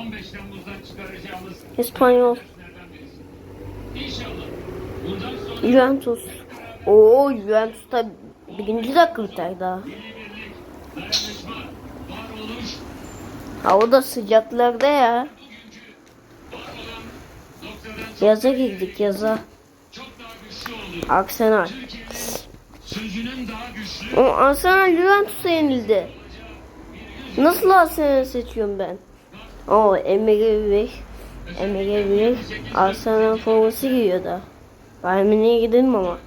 15 Temmuz'dan çıkaracağımız İspanyol. İnşallah bundan sonra Juventus. Oo Juventus da birinci dakika biter daha. dayanışma, Hava da sıcaklarda ya. var olan noktadan Yaza girdik yaza. çok daha güçlü oluyor. Arsenal. Türkiye'nin sözünün daha güçlü, O Arsenal Juventus'a yenildi. Nasıl Arsenal seçiyorum ben? Oo Emre Bey. Emre Bey Arsenal forması giyiyor da. Bayern Münih'e gidelim ama.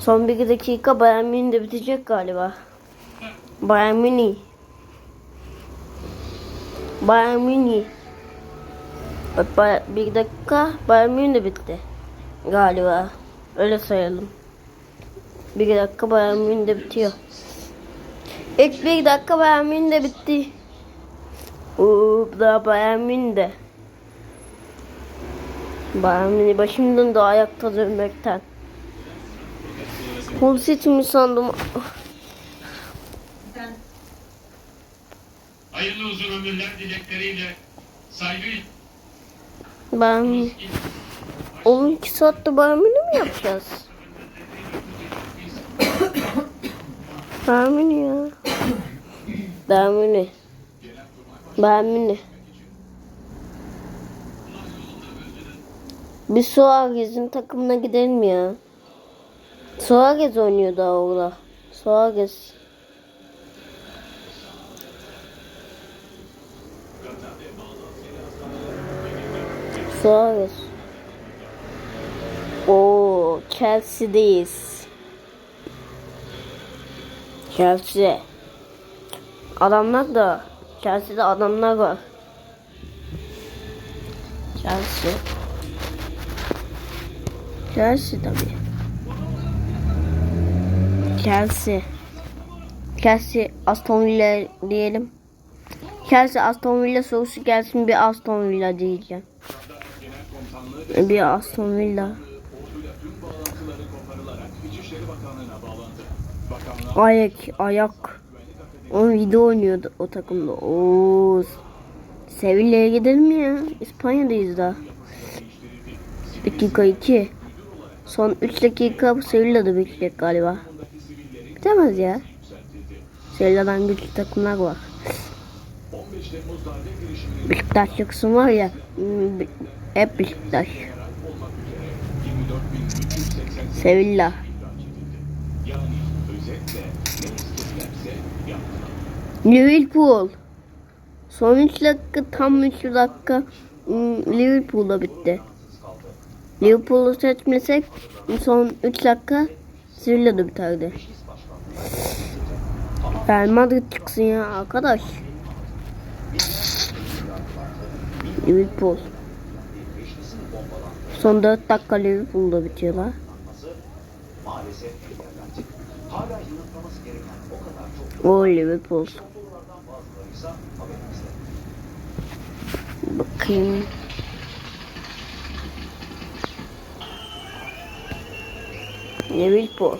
Son bir dakika Bayern Münih de bitecek galiba. Bayern Münih. Bayern Münih. Bir dakika Bayern Münih de bitti. Galiba. Öyle sayalım. Bir dakika Bayern Münih de bitiyor. İlk bir dakika Bayern Münih de bitti. Daha Bayern Münih de. Bayern Münih başımdan da ayakta dönmekten. Hull City mi sandım? hayırlı uzun ömürler dilekleriyle Bayern Münih. Oğlum 2 saatte Bayern Münih mi yapacağız? Bayern Münih ya. Bayern Bayern Münih. Bir Suarez'in takımına gidelim ya. Suarez oynuyor daha orada. Suarez. Suarez. Oo, Chelsea'deyiz. Chelsea. Adamlar da Chelsea'de adamlar var. Chelsea. Chelsea tabii. Chelsea. Chelsea Aston Villa diyelim. Chelsea Aston Villa sorusu gelsin bir Aston Villa diyeceğim. Bir Aston Villa. Ayak, ayak. O video oynuyordu o takımda. Oo. Sevilla'ya gidelim ya. İspanya'dayız da. Dakika 2. Son 3 dakika Sevilla'da bekleyecek galiba. Bitemez ya. Sevilla'dan güçlü takımlar var. Beşiktaşlı kısım var ya. Hep Beşiktaş. Sevilla. Liverpool. Son 3 dakika tam 3 dakika hmm, Liverpool'da bitti. Liverpool'u seçmesek son 3 dakika Sevilla'da biterdi. Real Madrid çıksın ya arkadaş. Liverpool. Son 4 dakika Liverpool'da bitiyor la. O Liverpool. Bakayım. Liverpool.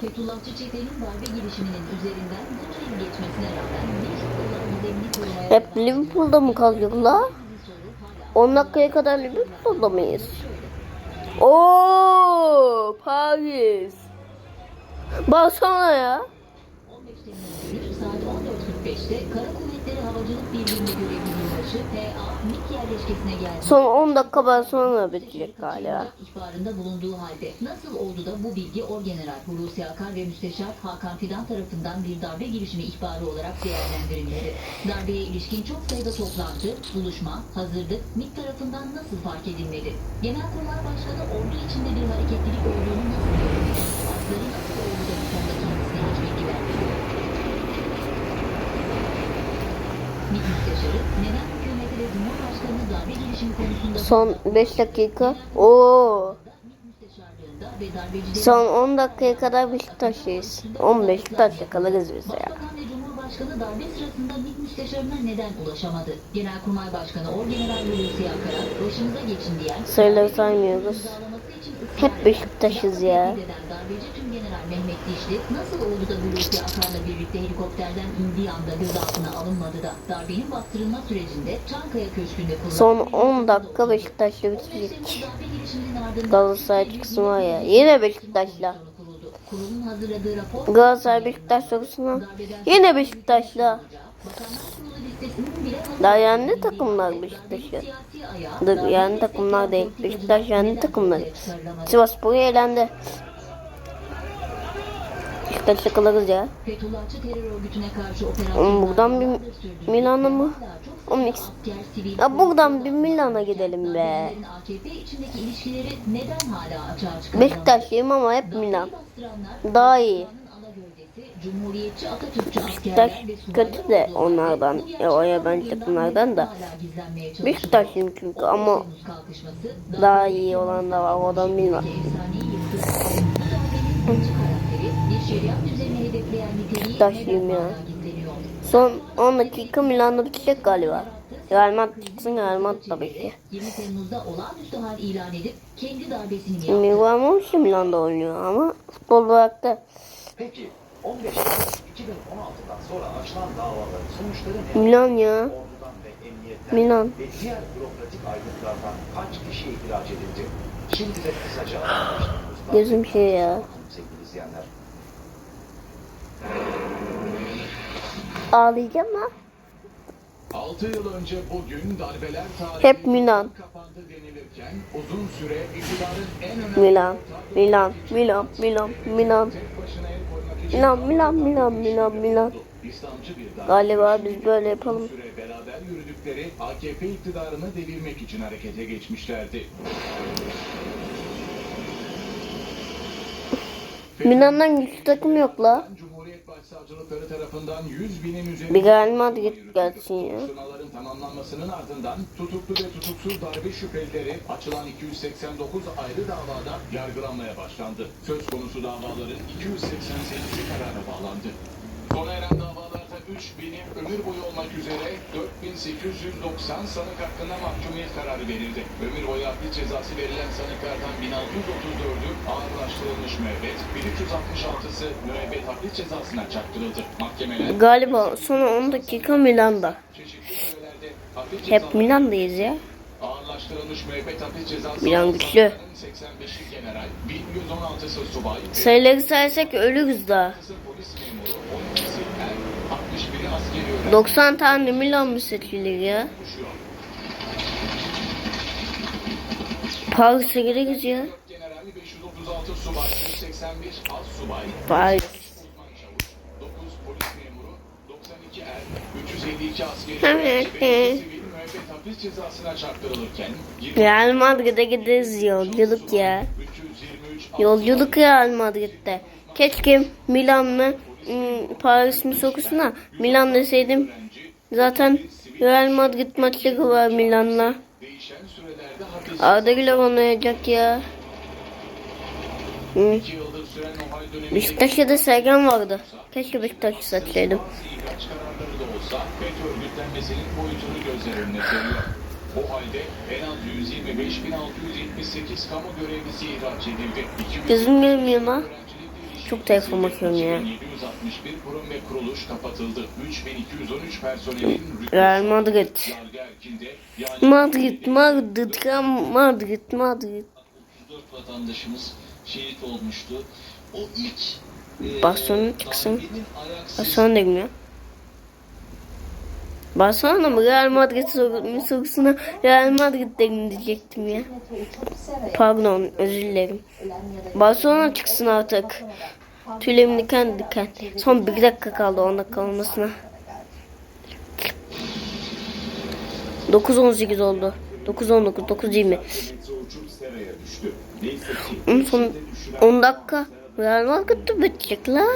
Fethullahçı çetenin darbe girişiminin üzerinden bir yıl geçmesine rağmen mevcut olan gizemini korumaya Hep Liverpool'da mı kalıyor la? 10 dakikaya kadar Liverpool'da mıyız? Oo, Paris. Baksana ya. 15 Temmuz günü saat 14.45'te Kara Son 10 dakika ben sonra bitecek galiba. ihbarında bulunduğu halde nasıl oldu da bu bilgi Orgeneral Hulusi Akar ve Müsteşar Hakan Fidan tarafından bir darbe girişimi ihbarı olarak değerlendirilmedi. Darbeye ilişkin çok sayıda toplantı, buluşma, hazırlık MİT tarafından nasıl fark edilmedi? Genelkurmay Başkanı ordu içinde bir hareketlilik olduğunu nasıl görmedi? Asları nasıl oldu da bu konuda kendisine hiç bilgi vermedi? MİT Müsteşarı neden Son 5 dakika. Oo. Son 10 dakikaya kadar Beşiktaş'tayız. 15 dakika kalırız biz ya. Cumhurbaşkanı darbe sırasında MİT müsteşarına neden ulaşamadı? Genelkurmay Başkanı Orgeneral Hulusi Akar'a başınıza geçin diyen Sayıları saymıyoruz. Hep Beşiktaş'ız ya. Müfettişlik nasıl oldu da Hulusi Akar'la birlikte helikopterden indiği anda gözaltına alınmadı da darbenin bastırılma sürecinde Çankaya Köşkü'nde kullanılan... Son 10 dakika Beşiktaş'la bitecek. Galatasaray çıksın var ya. Yine Beşiktaş'la. Galatasaray Beşiktaş sorusuna. Yine Beşiktaş'la. Daha yendi takımlar Beşiktaş'ı. Yendi takımlar değil. Beşiktaş yendi neden takımları. ortaya çıkarılamadı? Beşiktaş'la kalırız ya. Buradan bir. Milan'a mı? Oğlum Ya buradan bir Milan'a gidelim be. Beşiktaşlıyım ama hep Milan. Daha iyi. Beşiktaş kötü de onlardan, ya o gerçek yabancı takımlardan da. Beşiktaşlıyım çünkü ama 10 Temmuz kalkışması, daha iyi olan da var. O da Milan. Neden ya. Son 10 dakika Milan'da bitecek galiba. Real Madrid çıksın Real Madrid tabii ki. 20 Temmuz'da olağanüstü hal ilan edip kendi darbesini yaptı. Milan'da oynuyor ama futbol olarak da Peki 15 Temmuz 2016'dan sonra açılan davaların sonuçları ne? Milan ya. Milan. ve diğer bürokratik aygıtlardan kaç kişi ihraç edildi? Şimdi de kısaca. Gözüm şey ya. Sevgili izleyenler. Ağlayacağım ha. 6 yıl önce bugün darbeler tarihi Hep Milan. kapandı denilirken uzun süre iktidarın en önemli Milan. Milan. Milan. Milan. Milan. tek başına el koymak için Milan. Milan. Milan. Milan. Milan. İslamcı bir darbe Galiba biz böyle yapalım. süre beraber yürüdükleri AKP iktidarını devirmek için harekete geçmişlerdi. Milan'dan güçlü takım yok la. Başsavcılıkları tarafından 100 binin üzerinde Bir Real Madrid gelsin ya. Soruşturmaların tamamlanmasının ardından tutuklu ve tutuksuz darbe şüphelileri açılan 289 ayrı davada yargılanmaya başlandı. Söz konusu davaların 288'i karara bağlandı. Sona eren davalarda 3000'i ömür boyu olmak üzere 4890 sanık hakkında mahkumiyet kararı verildi. Ömür boyu hapis cezası verilen sanıklardan 1634'ü ağırlaştırılmış müebbet, 1366'sı müebbet hapis cezasına çarptırıldı. Mahkemeler Galiba son 10 dakika Milan'da. Hep Milan'dayız ya. Ağırlaştırılmış müebbet hapis cezası Milan güçlü. sanıkların 85'i general, 1116'sı subay, Sayıları sayarsak ölürüz daha. 90 tane Milan mı seçilir ya? Paris'e gideriz ya. General 536 subay, 181 az subay, Paris. uzman çavuş, 9 polis memuru, 92 352 askeri Evet, öğrenci ve evet. iki sivil müebbet hapis cezasına çarptırılırken, 20 Real Madrid'e gideriz yolculuk ya. 323 Yolculuk Real Madrid'de. Keşke Milan mı hmm, Paris mi sokusuna Milan deseydim. Zaten Real Madrid maçları var Milan'la. Arda Güler oynayacak ya. Hı. 2 yıldır süren OHAL döneminde Beşiktaş'ta da Sergen vardı. Keşke Beşiktaş'ı seriyor. O halde en az 125.678 kamu görevlisi ihraç edildi. 200 Gözüm görmüyor lan. Çok telefon bakıyorum ya. 761 kurum ve kuruluş kapatıldı. 3213 personelin Real Madrid. Madrid, Madrid, Madrid, Madrid. 34 vatandaşımız şehit olmuştu. O ilk Barcelona çıksın. Barcelona dedim ya. Barcelona mı Real Madrid sor- sorusuna Real Madrid dedim diyecektim ya. Pardon özür dilerim. Barcelona çıksın artık. Tüylerim diken diken. Son bir dakika kaldı 10 dakika olmasına. 9-18 oldu. 9-19, 9-20. metre uçup seraya düştü. Neyse ki Onun son 10 dakika Real Madrid'de bitecek la.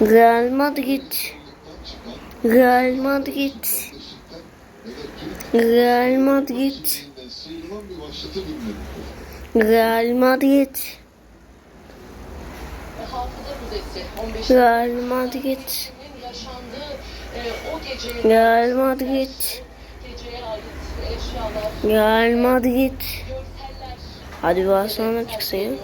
Real Madrid. Real Madrid. Real Madrid. Real Madrid. Hafıza Müzesi 15 Real Madrid. Real Madrid. Real Madrid. Hadi sana çıksın